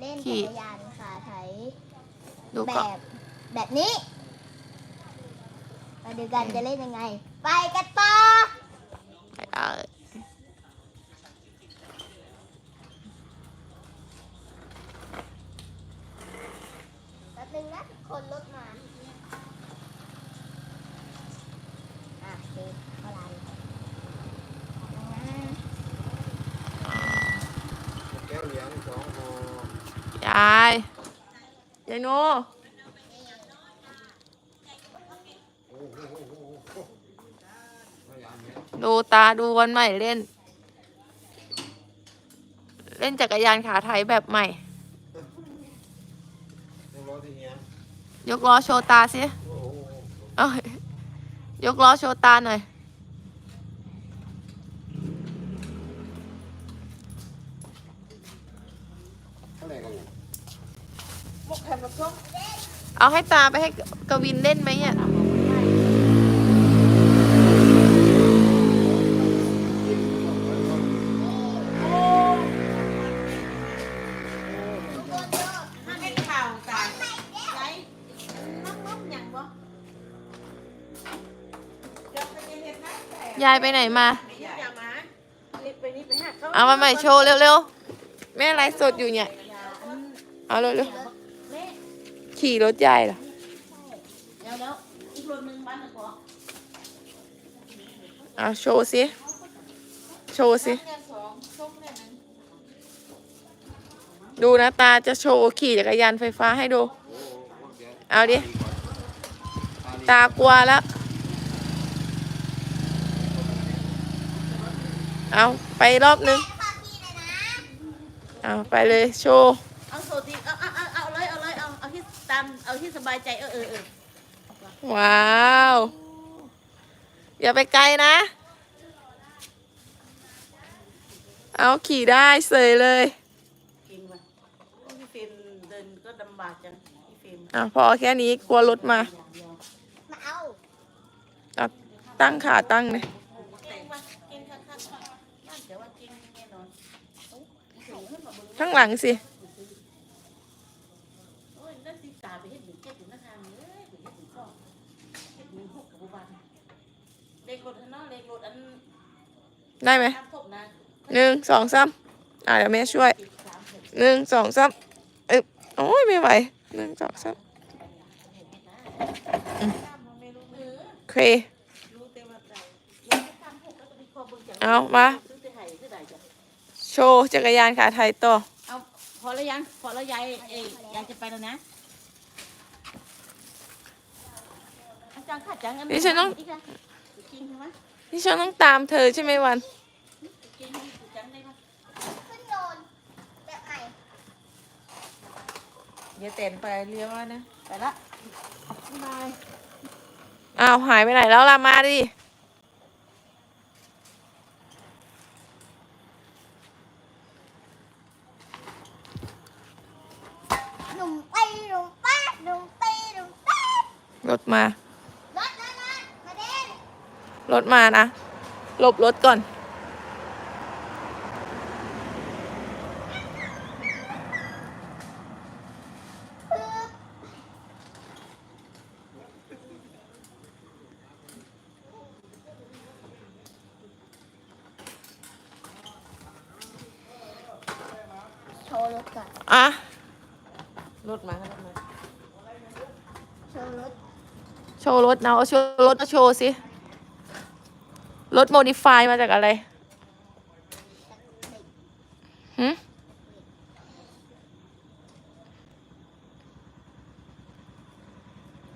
เล่นขี่จักรยานขาไถดูแบก่อนบแบบนี้ มาดูกันจะเล่นยังไง ไปกันต่อไปเอาแป๊บนึงนะคนรถมาอะโอเคเข้าร้านนะแก้วเหลืองสองห่อยายยายโนโอ้โหโอ้โหโอ้โหพยายามเนี่ยดูตาดูวันใหม่เล่น เล่นจักรยานขาไถแบบใหม่ ยกล้อโชว์ตาสิเอ้ยยกล้อโชว์ตาหน่อย เท่าไหร่กันเนี่ย เอาให้ตาไปให้กวินเล่นไหมเนี่ยถ้าให้ข่าวกันไรน้องน้องยังบ่เดี๋ยวไปเห็นนะแต่ยายไปไหนมา เอามาใหม่โชว์เร็วๆ แม่ไลฟ์สดอยู่เนี่ย เอาเร็วๆ ขี่รถยายเหรอเดี๋ยวแล้วอีกรถหนึ่งบ้านหนึ่งบ่เอาโชว์สิโชว์สิ เนี่ยสองส้มเนี่ยหนึ่งดูนะตาจะโชว์ขี่จักรยานไฟฟ้าให้ดู เอาดิ ตากลัวแล้ว เอาไปรอบนึง เอาไปเลยโชว์ เอาโซตีเอาาที่ตามเอาที่สบายใจเออเออเออว้าว อย่าไปไกลนะ เอาขี่ได้เสยเลยเก่งว่ะโอ้พี่ฟิล์มเดินก็ลำบากจังพี่ฟิล์มอะพอแค่นี้กลัวรถมาอย่างเดียวมาเอาเอาตั้งขาตั้งเลยเก่งว่ะเก่งค่ะค่ะค่ะบ้านเดี๋ยวว่าเก่งแน่นอนโอ้ยสูงขึ้นมาเบิ่งข้างหลังสิ โอ้ยนั่นสิตาไปเฮ็ดหนึ่งเจ็ดอยู่หน้าทางเอ้ยไปเฮ็ดหนึ่งก็เฮ็ดหนึ่งหกกับบุบันเลขรถอันะเลขรถอันได้ไหมตามพบนะหนึ่งสองสามอะเดี๋ยวแม่ช่วยสิบสามหกหนึ่งสองสามเอ้ยโอ้ยไม่ไหวหนึ่งสองสามไม่รู้เออโอเค รู้แต่ว่าใดยังไม่ตามพบแล้วก็มีข้อเบิ่งจังเอามา ซื้อแต่ไห้ซื้อได้จ้ะโชว์จักรยานขาไทยต่อเอาพอแล้วยังพอแล้วยายเอ้ยยายจะไปแล้วนะอา จารย์ค่ะจังอันี่ฉันต้องอีกอะจริงใช่ไหมนี่ฉันต้องตามเธอใช่ไหมวันจริงจังได้ปะขึ้นโยนแบบไหนเดี๋ยวเต้นไปเลี้ยวแล้วนะไปละบายอ้าวหายไปไหนแล้วล่ะมาดิหนุ่มไปหนุ่มป้าหนุ่มไปหนุ่มป้ารถมา รถรถรถมาเด่น รถมานะหลบรถก่อน โชว์รถก่อนอะรถมาครับรถมา โชว์รถ โชว์รถนะเอาโชว์รถมาโชว์สิ รถโมดิฟายมาจากอะไร